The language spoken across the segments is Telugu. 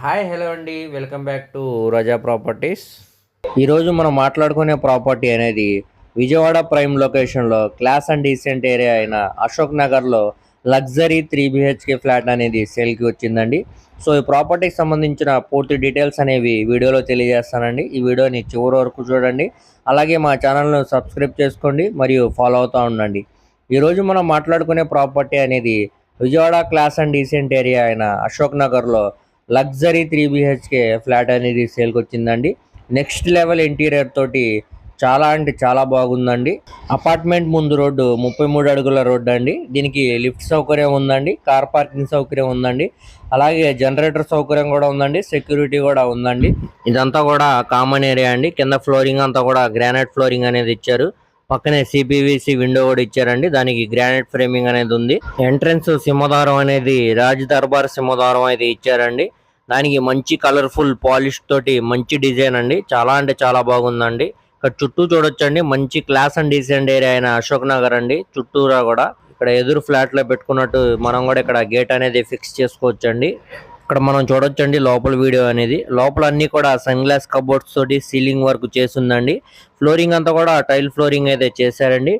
హాయ్ హలో అండి. Welcome back to Raza properties. ఈరోజు మనం మాట్లాడుకునే ప్రాపర్టీ అనేది విజయవాడ ప్రైమ్ లొకేషన్లో క్లాస్ అండ్ డీసెంట్ ఏరియా అయిన అశోక్ నగర్లో లగ్జరీ త్రీ బిహెచ్కే ఫ్లాట్ అనేది సేల్కి వచ్చిందండి. సో ఈ ప్రాపర్టీకి సంబంధించిన పూర్తి డీటెయిల్స్ అనేవి వీడియోలో తెలియజేస్తానండి. ఈ వీడియోని చివరి వరకు చూడండి. అలాగే మా ఛానల్ను సబ్స్క్రైబ్ చేసుకోండి మరియు ఫాలో అవుతూ ఉండండి. ఈరోజు మనం మాట్లాడుకునే ప్రాపర్టీ అనేది Vijayawada class and decent area అయిన అశోక్ నగర్లో లగ్జరీ త్రీ బిహెచ్కే ఫ్లాట్ అనేది సేల్కి వచ్చిందండి నెక్స్ట్ లెవెల్ ఇంటీరియర్ తోటి చాలా అంటే చాలా బాగుందండి. అపార్ట్మెంట్ ముందు రోడ్డు ముప్పై మూడు అడుగుల రోడ్డు అండి. దీనికి లిఫ్ట్ సౌకర్యం ఉందండి కార్ పార్కింగ్ సౌకర్యం ఉందండి. అలాగే జనరేటర్ సౌకర్యం కూడా ఉందండి సెక్యూరిటీ కూడా ఉందండి. ఇదంతా కూడా కామన్ ఏరియా అండి. కింద ఫ్లోరింగ్ అంతా కూడా గ్రానైట్ ఫ్లోరింగ్ అనేది ఇచ్చారు. పక్కనే సిపివిసి విండో కూడా ఇచ్చారండి. దానికి గ్రానైట్ ఫ్రేమింగ్ అనేది ఉంది. ఎంట్రన్స్ సింహదారం అనేది రాజ్ దర్బార్ సింహదారం అయితే ఇచ్చారండి. దానికి మంచి కలర్ఫుల్ పాలిష్ తోటి మంచి డిజైన్ అండి. చాలా అంటే చాలా బాగుందండి. ఇక్కడ చుట్టూ చూడొచ్చండి. మంచి క్లాస్ అండ్ డీసెంట్ ఏరియా అయిన అశోక్ నగర్ అండి. చుట్టూరా కూడా. ఇక్కడ ఎదురు ఫ్లాట్లో పెట్టుకున్నట్టు మనం కూడా ఇక్కడ గేట్ అనేది ఫిక్స్ చేసుకోవచ్చండి. ఇక్కడ మనం చూడొచ్చండి లోపల వీడియో అనేది. లోపల అన్ని కూడా సన్ గ్లాస్ కబోర్డ్స్ తోటి సీలింగ్ వర్క్ చేసిందండి ఫ్లోరింగ్ అంతా కూడా టైల్ ఫ్లోరింగ్ అయితే చేశారండి.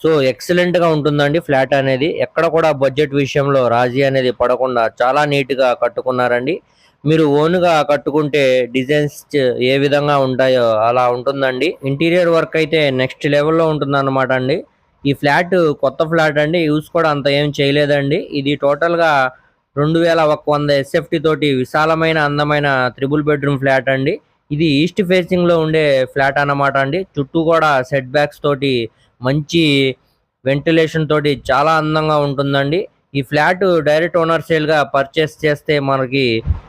సో ఎక్సలెంట్గా ఉంటుందండి ఫ్లాట్ అనేది. ఎక్కడ కూడా బడ్జెట్ విషయంలో రాజీ అనేది పడకుండా చాలా నీట్గా కట్టుకున్నారండి. మీరు ఓన్గా కట్టుకుంటే డిజైన్స్ ఏ విధంగా ఉంటాయో అలా ఉంటుందండి. ఇంటీరియర్ వర్క్ అయితే నెక్స్ట్ లెవెల్లో ఉంటుందన్నమాట అండి. ఈ ఫ్లాట్ కొత్త ఫ్లాట్ అండి. యూస్ కూడా అంత ఏం చేయలేదండి. ఇది టోటల్గా రెండు వేల ఒక వంద ఎస్ఎఫ్టీ తోటి విశాలమైన అందమైన త్రిబుల్ బెడ్రూమ్ ఫ్లాట్ అండి. ఇది ఈస్ట్ ఫేసింగ్లో ఉండే ఫ్లాట్ అన్నమాట అండి. చుట్టూ కూడా సెట్ బ్యాక్స్ తోటి మంచి వెంటిలేషన్ తోటి చాలా అందంగా ఉంటుందండి. ఈ ఫ్లాట్ డైరెక్ట్ ఓనర్ సేల్గా పర్చేస్ చేస్తే మనకి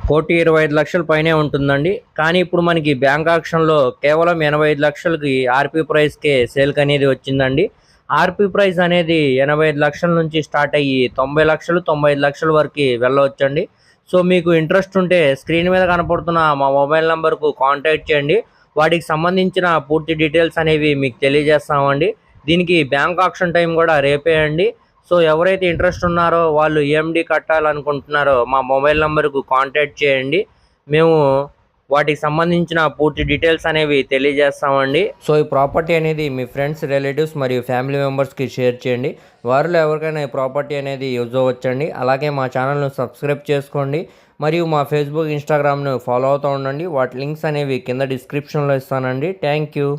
కోటి ఇరవై ఐదు లక్షల పైనే ఉంటుందండి. కానీ ఇప్పుడు మనకి బ్యాంక్ ఆక్షన్లో కేవలం ఎనభై ఐదు లక్షలకి ఆర్పి ప్రైస్ కే సేల్ అనేది వచ్చిందండి. ఆర్పి ప్రైస్ అనేది ఎనభై ఐదు లక్షల నుంచి స్టార్ట్ అయ్యి తొంభై లక్షలు తొంభై ఐదు లక్షల వరకు వెళ్ళవచ్చండి. సో మీకు ఇంట్రెస్ట్ ఉంటే స్క్రీన్ మీద కనపడుతున్న మా మొబైల్ నెంబర్కు కాంటాక్ట్ చేయండి. వాటికి సంబంధించిన పూర్తి డీటెయిల్స్ అనేవి మీకు తెలియజేస్తామండి. దీనికి బ్యాంక్ ఆప్షన్ టైం కూడా రేపే అండి. సో ఎవరైతే ఇంట్రెస్ట్ ఉన్నారో వాళ్ళు ఈఎండి కట్టాలనుకుంటున్నారో మా మొబైల్ నెంబర్కు కాంటాక్ట్ చేయండి. మేము వాటికి సంబంధించిన పూర్తి డీటెయిల్స్ అనేవి తెలియజేస్తామండి. సో ఈ ప్రాపర్టీ అనేది మీ ఫ్రెండ్స్ రిలేటివ్స్ మరియు ఫ్యామిలీ మెంబర్స్కి షేర్ చేయండి. వారిలో ఎవరికైనా ఈ ప్రాపర్టీ అనేది యూజ్ అవ్వచ్చండి. అలాగే మా ఛానల్ను సబ్స్క్రైబ్ చేసుకోండి. మరియు మా ఫేస్బుక్ ఇన్స్టాగ్రామ్ను ఫాలో అవుతూ ఉండండి. వాటి లింక్స్ అనేవి కింద డిస్క్రిప్షన్లో ఇస్తానండి. Thank you